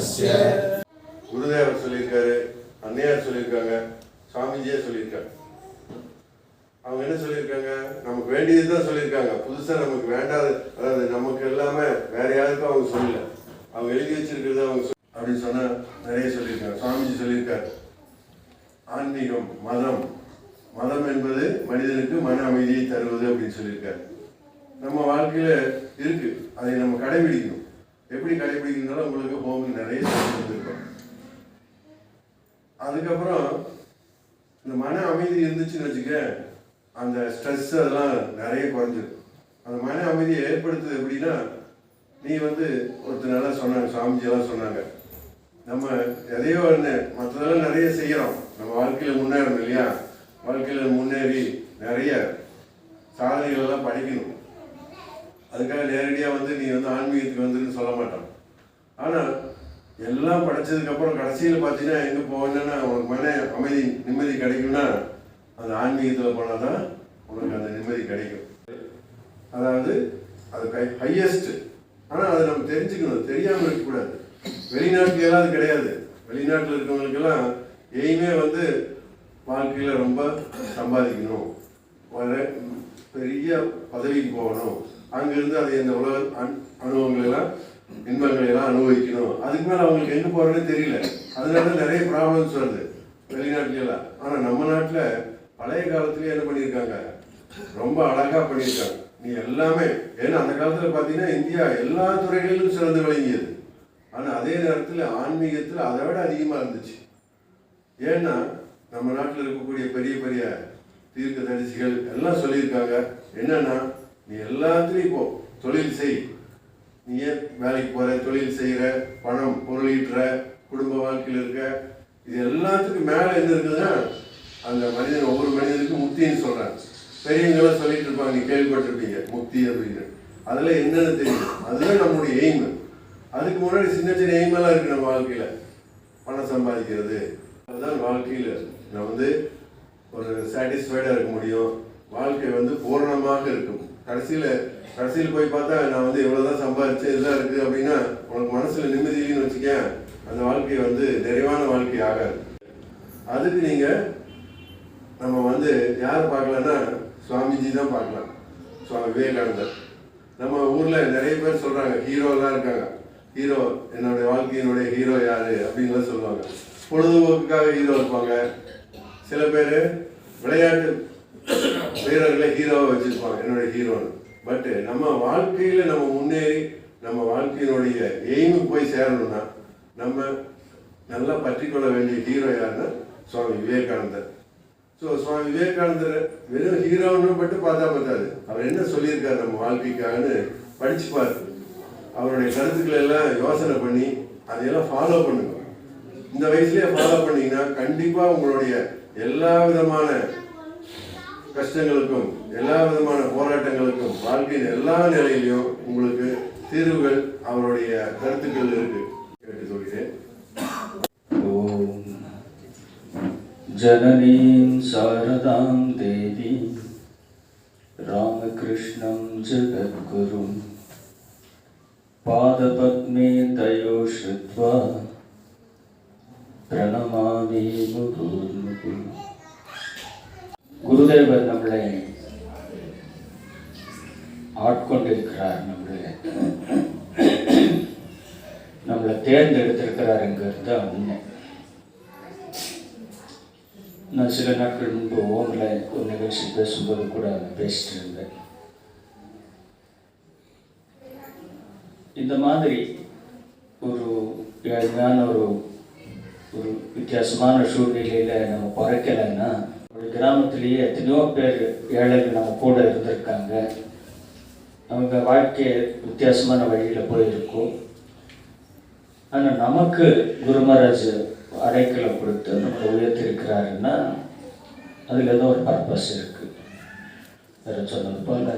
குருதேவர் சொல்லியிருக்காரு அன்னையார் சொல்லியிருக்காங்க சாமிஜியே சொல்லியிருக்காரு. அவங்க என்ன சொல்லியிருக்காங்க? நமக்கு வேண்டியது தான் சொல்லியிருக்காங்க. புதுசா நமக்கு வேண்டாது அதாவது நமக்கு எல்லாமே வேற யாருக்கும் அவங்க சொல்லல. அவங்க எழுதி வச்சிருக்கிறது அவங்க அப்படின்னு சொன்னா நிறைய சொல்லியிருக்காங்க. சுவாமிஜி சொல்லியிருக்காரு. ஆன்மீகம் மதம். மதம் என்பது மனிதனுக்கு மன அமைதியை தருவது அப்படின்னு சொல்லியிருக்காரு. நம்ம வாழ்க்கையில இருக்கு. அதை நம்ம கடைபிடிக்கணும். எப்படி கடைபிடிக்கணும்னாலும் உங்களுக்கு ஹோம் நிறைய இருக்கும் அதுக்கப்புறம் இந்த மன அமைதி இருந்துச்சுன்னு வச்சுக்க அந்த ஸ்ட்ரெஸ் அதெல்லாம் நிறைய குறைஞ்சிரும். அந்த மன அமைதியை ஏற்படுத்துது எப்படின்னா நீ வந்து ஒருத்தர் சொன்னாங்க சாமிஜியெல்லாம் சொன்னாங்க. நம்ம எதையோ ஒன்று மற்றதெல்லாம் நிறைய செய்கிறோம் நம்ம வாழ்க்கையில் முன்னேறணும் இல்லையா? வாழ்க்கையில் முன்னேறி நிறைய சாதனைகள் எல்லாம் படிக்கணும். அதுக்காக நேரடியாக வந்து நீ வந்து ஆன்மீகத்துக்கு வந்துன்னு சொல்ல மாட்டான் ஆனால் எல்லாம் படிச்சதுக்கப்புறம் கடைசியில் பார்த்தீங்கன்னா எங்கே போகணுன்னா உனக்கு மன அமைதி நிம்மதி கிடைக்கும்னா அந்த ஆன்மீகத்தில் போனால் தான் உனக்கு அந்த நிம்மதி கிடைக்கும். அதாவது அது கை ஹையஸ்ட்டு ஆனால் அதை நம்ம தெரிஞ்சுக்கணும். தெரியாமல் இருக்கக்கூடாது வெளிநாட்டுல எல்லாம் அது கிடையாது. வெளிநாட்டில் இருக்கிறவங்களுக்கெல்லாம் எய்மே வந்து வாழ்க்கையில் ரொம்ப சம்பாதிக்கணும். பெரிய பதவிக்கு போகணும். அங்கிருந்து அதை இந்த உலக அனு- அனுபவங்களை எல்லாம் இன்பங்களை எல்லாம் அனுபவிக்கணும். அதுக்கு மேல அவங்களுக்கு எங்க போறதுன்னு தெரியல. அதனால நிறைய ப்ராப்ளம்ஸ் வருது. வெளிநாட்டுல எல்லாம் ஆனா நம்ம நாட்டுல பழைய காலத்திலேயே என்ன பண்ணியிருக்காங்க? ரொம்ப அழகா பண்ணியிருக்காங்க. நீ எல்லாமே ஏன்னா அந்த காலத்துல பாத்தீங்கன்னா இந்தியா எல்லா துறைகளிலும் சிறந்து விளங்கியது. ஆனா அதே நேரத்துல ஆன்மீகத்துல அதை விட அதிகமா இருந்துச்சு. ஏன்னா நம்ம நாட்டில் இருக்கக்கூடிய பெரிய பெரிய தீர்க்க தரிசிகள் எல்லாம் சொல்லியிருக்காங்க. என்னன்னா நீ எல்லாத்துலேயும் போ தொழில் செய். நீ ஏன் வேலைக்கு போகிற தொழில் செய்கிற பணம் பொருளீட்டுற குடும்ப வாழ்க்கையில் இருக்க இது எல்லாத்துக்கும் மேலே என்ன இருக்குதுன்னா அந்த மனிதன் ஒவ்வொரு மனிதனுக்கும் முக்தின்னு சொல்கிறாங்க பெரியவங்களாம் சொல்லிட்டு இருப்பாங்க நீ கேள்விப்பட்டிருப்பீங்க முக்தி அப்படின்னு. அதில் என்னென்ன தெரியும். அதுதான் நம்மளுடைய எய்ம் அதுக்கு முன்னாடி சின்ன சின்ன எய்மெல்லாம் இருக்கு நம்ம வாழ்க்கையில். பணம் சம்பாதிக்கிறது. அதுதான் வாழ்க்கையில். நான் வந்து ஒரு சாட்டிஸ்ஃபைடாக இருக்க முடியும். வாழ்க்கை வந்து பூரணமாக இருக்கும். கடைசியில் கடைசியில் போய் பார்த்தா நான் வந்து இவ்வளோதான் சம்பாதிச்சு இதெல்லாம் இருக்குது அப்படின்னா உனக்கு மனசில் நிம்மதி இல்லைன்னு வச்சுக்கேன். அந்த வாழ்க்கை வந்து நிறைவான வாழ்க்கை ஆகாது. அதுக்கு நீங்கள் நம்ம வந்து யார் பார்க்கலான்னா சுவாமிஜி தான் பார்க்கலாம். சுவாமி விவேகானந்தர். நம்ம ஊரில் நிறைய பேர் சொல்கிறாங்க ஹீரோலாம் இருக்காங்க. ஹீரோ என்னுடைய வாழ்க்கையினுடைய ஹீரோ யார் அப்படின்லாம் சொல்லுவாங்க. பொழுதுபோக்குக்காக ஹீரோ இருப்பாங்க. சில பேர் விளையாட்டு வீரர்களை ஹீரோவை வச்சிருப்பாங்க. என்னுடைய ஹீரோன்னு பட்டு நம்ம வாழ்க்கையில நம்ம முன்னேறி நம்ம வாழ்க்கையினுடைய எய்முக்கு போய் சேரணும்னா நம்ம நல்லா பற்றிக்கொள்ள வேண்டிய ஹீரோ யாருன்னா சுவாமி விவேகானந்தர். ஸோ சுவாமி விவேகானந்தர் வெறும் ஹீரோன்னு மட்டும் பார்த்தா பார்த்தாது அவர் என்ன சொல்லியிருக்கார் நம்ம வாழ்க்கைக்காகன்னு படிச்சு பாரு. அவருடைய கருத்துக்களை எல்லாம் யோசனை பண்ணி அதையெல்லாம் ஃபாலோ பண்ணுங்க. இந்த வயசுலேயே ஃபாலோ பண்ணிங்கன்னா கண்டிப்பாக உங்களுடைய எல்லா விதமான கஷ்டங்களுக்கும் எல்லா விதமான போராட்டங்களுக்கும் வாழ்க்கையின் எல்லா நிலையிலையும் உங்களுக்கு தீர்வுகள் அவருடைய கருத்துக்கள் இருக்கு. கேட்டு சொல்கிறேன் ஜனனீம் சாரதாம் தேவி ராமகிருஷ்ணம் ஜெகத்குரும். பாதபத்மே தயோ பிரணமாமி முகூர்முகி சூதேவர் நம்மளை ஆட்கொண்டிருக்கிறார் நம்மளை நம்மளை தேர்ந்தெடுத்திருக்கிறாருங்கிறது உண்மை. நான் சில நாட்கள் முன்பு ஓமில் ஒரு நிகழ்ச்சி பேசும்போது கூட பேசிட்டு இருந்தேன். இந்த மாதிரி ஒரு ஏழ்மையான ஒரு ஒரு வித்தியாசமான சூழ்நிலையில் நம்ம பிறக்கலைன்னா ஒரு கிராமத்திலேயே எத்தனையோ பேர் ஏழைகள் நம்ம கூட இருந்திருக்காங்க. அவங்க வாழ்க்கை வித்தியாசமான வழியில் போயிருக்கும். ஆனால் நமக்கு குருமராஜ் அடைக்கலம் கொடுத்து நம்மளை உயர்த்திருக்கிறாருன்னா அதில் ஏதோ ஒரு பர்பஸ் இருக்குது வேறு சொன்னது போல்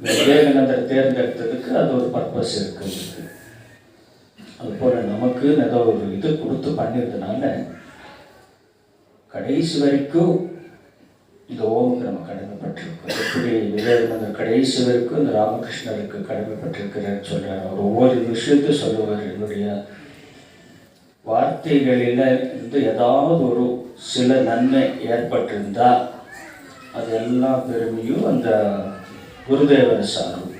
விவேகானந்தர் தேர்ந்தெடுத்ததுக்கு அது ஒரு பர்பஸ் இருக்குது அதுபோல் நமக்கு ஏதோ ஒரு இது கொடுத்து பண்ணியிருந்தனால கடைசி வரைக்கும் இந்த ஓமுக்கு நம்ம கடமைப்பட்டிருக்கோம். எப்படி விவேகானந்தர் கடைசி வரைக்கும் இந்த ராமகிருஷ்ணருக்கு கடமைப்பட்டிருக்கிறார் சொல்கிறார் அவர் ஒவ்வொரு விஷயத்தையும் சொல்லுவார் என்னுடைய வார்த்தைகளில் இருந்து ஏதாவது ஒரு சில நன்மை ஏற்பட்டிருந்தால் அது எல்லா பெருமையும் அந்த குருதேவர் சாரும்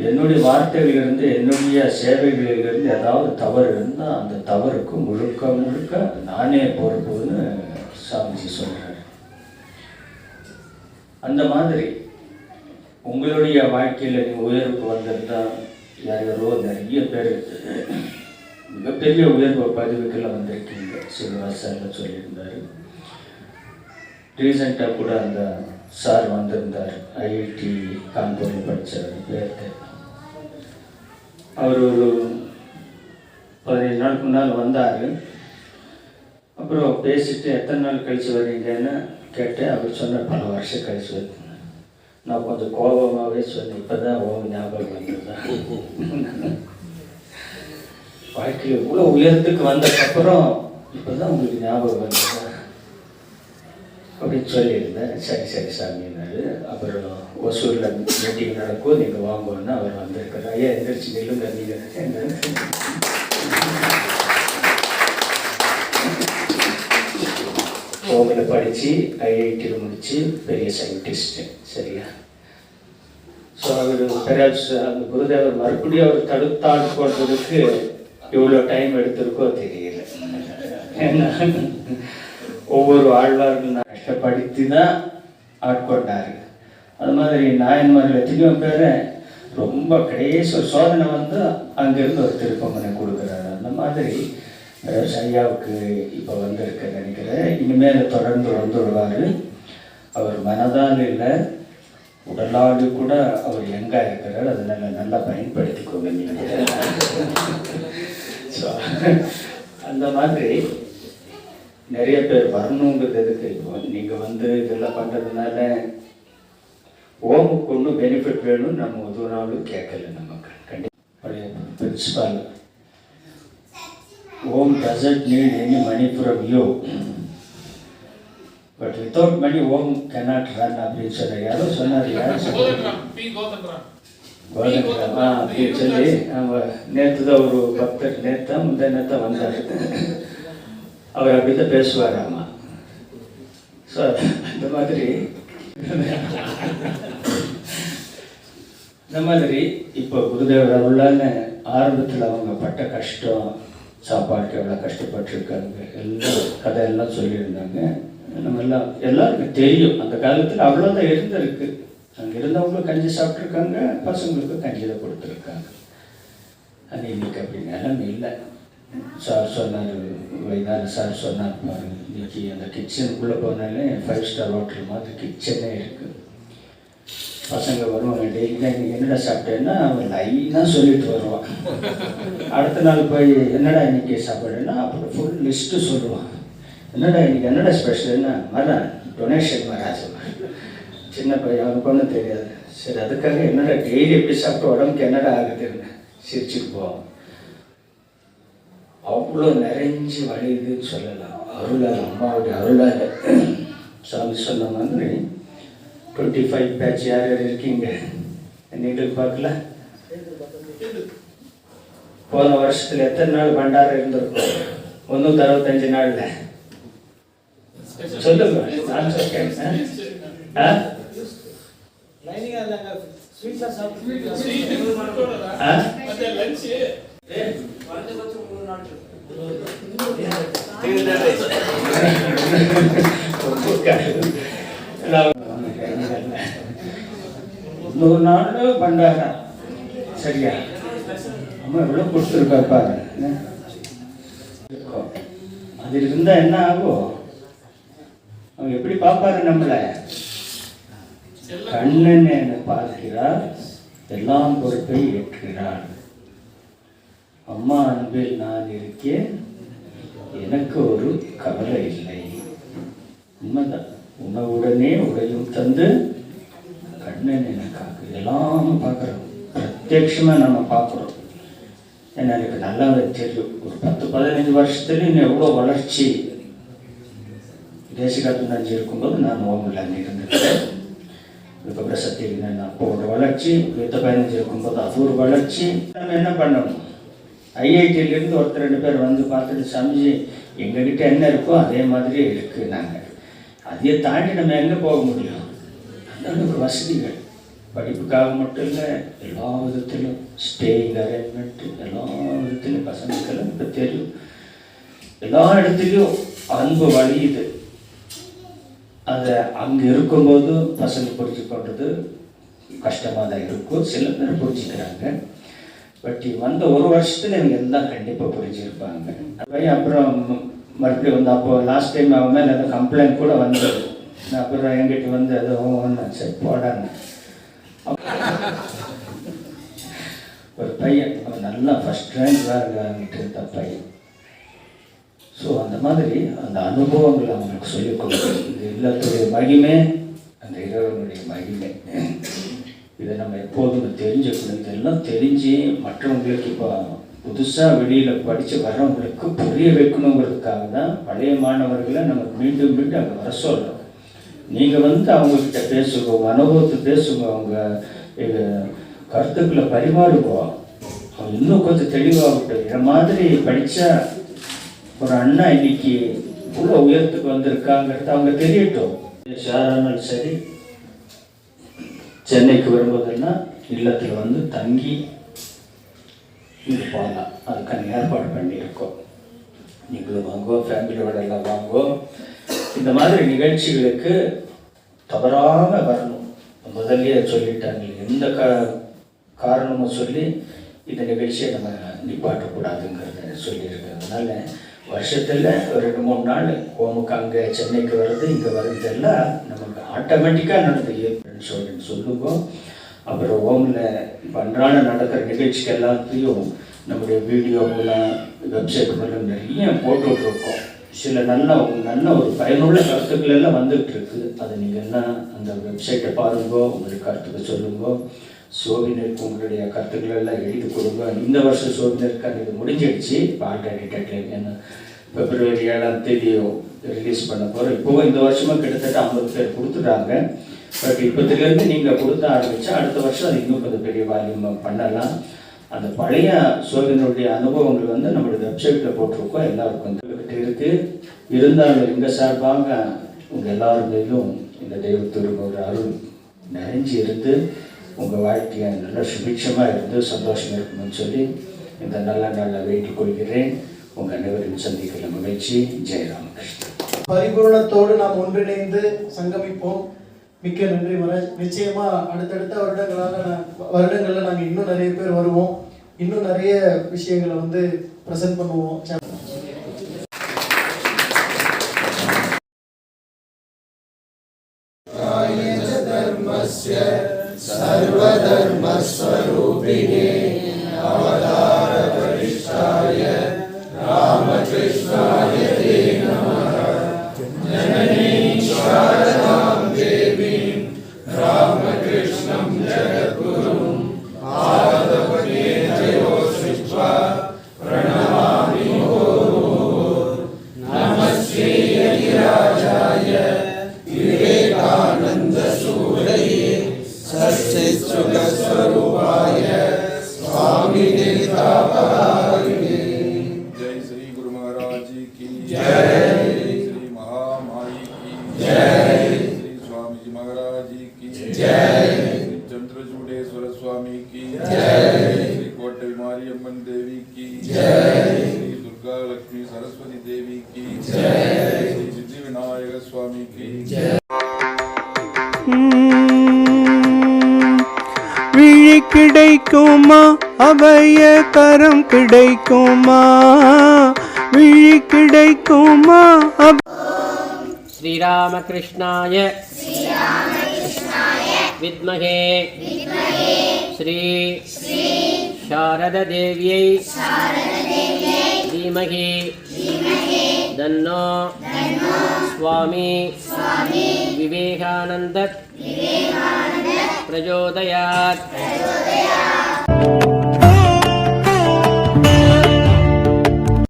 என்னுடைய வார்த்தைகளிலிருந்து என்னுடைய சேவைகளிலிருந்து ஏதாவது தவறு இருந்தால் அந்த தவறுக்கு முழுக்க முழுக்க நானே பொறுப்புன்னு சாமிஜி சொல்கிறார் அந்த மாதிரி உங்களுடைய வாழ்க்கையில் நீங்கள் உயர்வுக்கு வந்திருந்தால் யாரோ நிறைய பேர் மிகப்பெரிய உயர்வு பதவிக்கெல்லாம் வந்திருக்கீங்க சிவகாசாரில் சொல்லியிருந்தார். ரீசெண்டாக கூட அந்த சார் வந்திருந்தார் ஐஐடி கான்பூரில் படித்தவர் பேர் அவர் ஒரு பதினஞ்சு நாளுக்கு முன்னால் வந்தார். அப்புறம் பேசிட்டு எத்தனை நாள் கழித்து வரீங்கன்னு கேட்டு அவர் சொன்னார் பல வருஷம் கழித்து வருது நான் கொஞ்சம் கோபமாகவே சொன்னேன். இப்போ தான் ஓம் ஞாபகம் வந்தது? வாழ்க்கையில் இவ்வளோ உயரத்துக்கு வந்ததுக்கப்புறம் இப்போ தான் உங்களுக்கு ஞாபகம் வந்தது? அப்படின்னு சொல்லியிருந்தேன் சரி சரி சாமின்னாரு அப்புறம் ஒசூரில் மீட்டிங் நடக்கும். நீங்கள் வாங்கன்னு அவர் வந்திருக்காரு. ஐயா எந்திரிச்சு நில்லுங்க. நீங்கள் ஓமில் படித்து ஐஐடியில் முடித்து பெரிய சயின்டிஸ்ட்டு சரியா? ஸோ அவர் பெராஜ் அந்த குருதேவர் மறுபடியும் அவர் தடுத்தாள் போடுறதுக்கு இவ்வளோ டைம் எடுத்திருக்கோ தெரியல. ஒவ்வொரு ஆழ்வார்கள் கஷ்டப்படுத்தி தான் ஆட்கொண்டார்கள். அது மாதிரி நாயன்மார்கள் எத்தனையோ பேர் ரொம்ப கடைசி ஒரு சோதனை வந்து அங்கேருந்து ஒரு திருப்பங்கனை கொடுக்குறாரு. அந்த மாதிரி அஹ், ஐயாவுக்கு இப்போ வந்திருக்க நினைக்கிறேன். இனிமேல் தொடர்ந்து வந்துடுவார். அவர் மனதால் இல்லை உடலாடு கூட அவர் எங்கே இருக்கிறார். அதனால் நல்லா பயன்படுத்திக்கோங்க நீங்கள் ஸோ அந்த மாதிரி நிறைய பேர் வரணுங்கிறதுக்கு இப்போ நீங்கள் வந்து இதெல்லாம் பண்ணுறதுனால ஓமுக்கு ஒன்றும் பெனிஃபிட் வேணும்னு நம்ம ஒரு நாளும் கேட்கல நமக்கு. கண்டிப்பாக principal home doesn't need any money from you but without money home cannot run அப்படின்னு சொன்னார் யாரோ சொன்னார். யாரும் சொன்னார் கோதண்டராம் அப்படின்னு சொல்லி அவன் நேற்று தான் ஒரு பக்தர் நேற்று தான் முந்தைய நேற்று வந்தார். அவர் அப்படி தான் பேசுவார் ஆமா ஸோ இந்த மாதிரி. இந்த மாதிரி இப்போ குருதேவர் அருளான ஆரம்பத்தில் அவங்க பட்ட கஷ்டம் சாப்பாட்டுக்கு எவ்வளோ கஷ்டப்பட்டிருக்காங்க எல்லாம் கதையெல்லாம் சொல்லியிருந்தாங்க. நம்ம எல்லாம் எல்லாருக்கும் தெரியும். அந்த காலத்தில் அவ்வளோதான் இருந்திருக்கு. அங்கே இருந்தவங்களும் கஞ்சி சாப்பிட்ருக்காங்க பசங்களுக்கும் கஞ்சி தான் கொடுத்துருக்காங்க. அது இன்னைக்கு அப்படி நிலைமை இல்லை. சார் சொன்னார் வைதான சார் சொன்னார் பாருங்க இன்னைக்கு அந்த கிச்சனுக்குள்ளே போனாலே ஃபைவ் ஸ்டார் ஹோட்டல் மாதிரி கிச்சனே இருக்குது பசங்க வருவாங்க டெய்லி இன்னைக்கு என்னடா சாப்பிட்டேன்னா அவன் லைனாக சொல்லிட்டு வருவான் அடுத்த நாள் போய் என்னடா இன்னைக்கு சாப்பாடுன்னா அப்புறம் ஃபுல் லிஸ்ட்டு சொல்லுவான் என்னடா இன்னைக்கு என்னடா ஸ்பெஷல்னா மரம் டொனேஷன் மராஜ் சின்ன பையன் அவனுக்கு ஒன்றும் தெரியாது. சரி அதுக்காக என்னடா டெய்லி எப்படி சாப்பிட்டு உடம்புக்கு என்னடா ஆகுதுன்னு சிரிச்சுட்டு போவோம் அவ்வளோ நிறைஞ்சு வழியுதுன்னு சொல்லலாம். அருளால் அம்மாவுடைய அருளால். சாமி சொன்ன மாதிரி டுவெண்ட்டி ஃபைவ் பேட்ச் யார் யார் இருக்கீங்க? நீங்கள் பார்க்கல போன வருஷத்தில் எத்தனை நாள் பண்டாரம் இருந்திருக்கும்? முந்நூற்றி அறுபத்தஞ்சு நாளில். சொல்லுங்க. நான் ஆ? நூறு நாள் பண்டாரா சரியா? அம்மா எவ்வளோ கொடுத்துருக்கா பாரு. அது இருந்தா என்ன ஆகும்? அவங்க எப்படி பார்ப்பாரு நம்மள? கண்ணன் என்னை பார்க்கிறார் எல்லாம் பொறுப்பை ஏற்கிறார். அம்மா அன்பில் நான் இருக்கேன் எனக்கு ஒரு கவலை இல்லை. உண்மைதான். உணவுடனே உடையும் தந்து கண்ணன் எனக்கு எல்லாம் பார்க்குறோம். பிரத்யட்சமாக நம்ம பார்க்குறோம். ஏன்னா எனக்கு நல்லாவே தெரியும். ஒரு பத்து பதினஞ்சு வருஷத்துல இன்னும் எவ்வளோ வளர்ச்சி தேசிகாத்து நஞ்சு இருக்கும்போது நான் ஓமில் இருந்திருக்கேன் அதுக்கப்புறம் என்ன அப்போட வளர்ச்சி யுத்த பதினஞ்சு இருக்கும்போது அது ஒரு வளர்ச்சி. நம்ம என்ன பண்ணணும்? ஐஐடியிலேருந்து ஒருத்தர் ரெண்டு பேர் வந்து பார்த்துட்டு சமைச்சு எங்ககிட்ட என்ன இருக்கோ அதே மாதிரி இருக்குது நாங்கள் அதையே தாண்டி நம்ம எங்கே போக முடியும்? அந்த அளவுக்கு வசதிகள். படிப்புக்காக மட்டும் இல்லை எல்லா விதத்திலும் ஸ்டேயிங் அரேஞ்ச்மெண்ட்டு எல்லா விதத்திலும் பசங்களுக்கெல்லாம் இப்போ தெரியும் எல்லா இடத்துலையும் அன்பு வழியுது. அதை அங்கே இருக்கும்போது பசங்க புரிஞ்சு கொண்டது கஷ்டமாக தான் இருக்கும். சில பேர் புரிஞ்சுக்கிறாங்க. பட் வந்த ஒரு வருஷத்துல இவங்க எல்லாம் கண்டிப்பாக புரிஞ்சிருப்பாங்க. பையன் அப்புறம் மறுபடியும் வந்து அப்போ லாஸ்ட் டைம் அவன் மேலே ஏதோ கம்ப்ளைண்ட் கூட வந்தது. அப்புறம் என்கிட்ட வந்து ஏதோ சரி போடாங்க ஒரு பையன் அவன் நல்லா ஃபஸ்ட் ரேங்க் இருக்காங்கிட்டு இருந்த பையன். ஸோ அந்த மாதிரி அந்த அனுபவங்கள் அவங்களுக்கு சொல்லிக் கொடுக்குறது இது இல்லத்துடைய மகிமை அந்த இறைவனுடைய மகிமை. இதை நம்ம எப்போதும் தெரிஞ்சுக்கணும். இதெல்லாம் தெரிஞ்சு மற்றவங்களுக்கு இப்போ புதுசாக வெளியில் படித்து வர்றவங்களுக்கு புரிய வைக்கணுங்கிறதுக்காக தான் பழைய மாணவர்களை நமக்கு மீண்டும் மீண்டும் அங்கே வர சொல்கிறோம் நீங்கள் வந்து அவங்கக்கிட்ட பேசுங்க உங்கள் அனுபவத்தை பேசுங்க அவங்க கருத்துக்களை பரிமாறுவோம் அவன் இன்னும் கொஞ்சம் தெளிவாகட்டும் இதை மாதிரி படித்தா ஒரு அண்ணா இன்னைக்கு இவ்வளோ உயரத்துக்கு வந்திருக்காங்கிறது அவங்க தெரியட்டும். யாரானாலும் சரி. சென்னைக்கு வரும்போதெல்லாம் இல்லத்தில் வந்து தங்கி இருப்பாங்க. போகலாம் அதுக்கான ஏற்பாடு பண்ணியிருக்கோம். நீங்களும் வாங்கோ ஃபேமிலியோட எல்லாம் வாங்கோ. இந்த மாதிரி நிகழ்ச்சிகளுக்கு தவறாமல் வரணும். முதல்லயே சொல்லிட்டாங்க எந்த கா காரணமும் சொல்லி இந்த நிகழ்ச்சியை நம்ம நிப்பாட்டக்கூடாதுங்கிறத சொல்லியிருக்கிறதுனால அதனால் வருஷத்தில் ஒரு ரெண்டு மூணு நாள் ஹோமுக்கு அங்கே சென்னைக்கு வர்றது இங்கே வர்றதெல்லாம் நமக்கு ஆட்டோமேட்டிக்காக நடந்து சொல்லி சொல்லுவோம் அப்புறம் ஹோமில் இப்போ அன்றாட நடக்கிற நிகழ்ச்சிக்கு எல்லாத்தையும் நம்முடைய வீடியோ மூலம் வெப்சைட் மூலம் நிறைய போட்டுட்ருக்கோம் சில நல்ல நல்ல ஒரு பயனுள்ள கருத்துக்கள் எல்லாம் வந்துட்டு இருக்கு அதை நீங்கள் என்ன அந்த வெப்சைட்டை பாருங்கோ உங்களுக்கு கருத்துக்கள் சொல்லுங்க. சோவினருக்கு உங்களுடைய கருத்துக்கள் எல்லாம் எழுதி கொடுங்க. இந்த வருஷம் சோவினருக்கு இது முடிஞ்சிடுச்சு. இப்போ ஆல்டர்னேட்டிவ் என்ன பிப்ரவரி ஏழாம் தேதியோ ரிலீஸ் பண்ண போகிறோம் இப்போவும் இந்த வருஷமும் கிட்டத்தட்ட ஐம்பது பேர் கொடுத்துட்டாங்க. பட் இப்போத்துலேருந்து நீங்கள் கொடுத்த ஆரம்பித்தா அடுத்த வருஷம் அது இன்னும் கொஞ்சம் பெரிய வால்யூம் பண்ணலாம். அந்த பழைய சோதனையுடைய அனுபவங்கள் வந்து நம்மளுடைய வெப்சைட்டில் போட்டிருக்கோம் எல்லாருக்கும் வந்துகிட்டு இருக்கு இருந்தாலும் எங்கள் சார்பாக உங்கள் எல்லாருமேலும் இந்த தெய்வத்திற்கு ஒரு அருள் நிறைஞ்சு இருந்து உங்கள் வாழ்க்கையை நல்ல சுபிட்சமாக இருந்து சந்தோஷமாக இருக்கணும்னு சொல்லி இந்த நல்ல நாளில் வேண்டிக் கொள்கிறேன். உங்கள் அனைவரையும் சந்திக்கிற மகிழ்ச்சி. ஜெயராமகிருஷ்ணன் பரிபூரணத்தோடு நாம் ஒன்றிணைந்து சங்கமிப்போம். மிக்க நன்றி மகாராஜ். நிச்சயமாக அடுத்தடுத்த வருடங்களாக நான் வருடங்களில் நாங்க இன்னும் நிறைய பேர் வருவோம். இன்னும் நிறைய விஷயங்களை வந்து ப்ரெசென்ட் பண்ணுவோம். Krishna Jagadgurum. जय श्री चंद्रचूडेश्वर स्वामी की जय श्री कोट बिमारी अम्मन देवी की जय श्री दुर्गा लक्ष्मी सरस्वती देवी की जय श्री सिद्धि विनायक स्वामी की जय விழி கிடைக்குமா அபய கரம் கிடைக்குமா விழி கிடைக்குமா அப श्रीरामकृष्णाय विद्महे। श्री शारददेव्यै। धीमहि। तन्नो स्वामी। विवेकानन्द। प्रचोदयात्।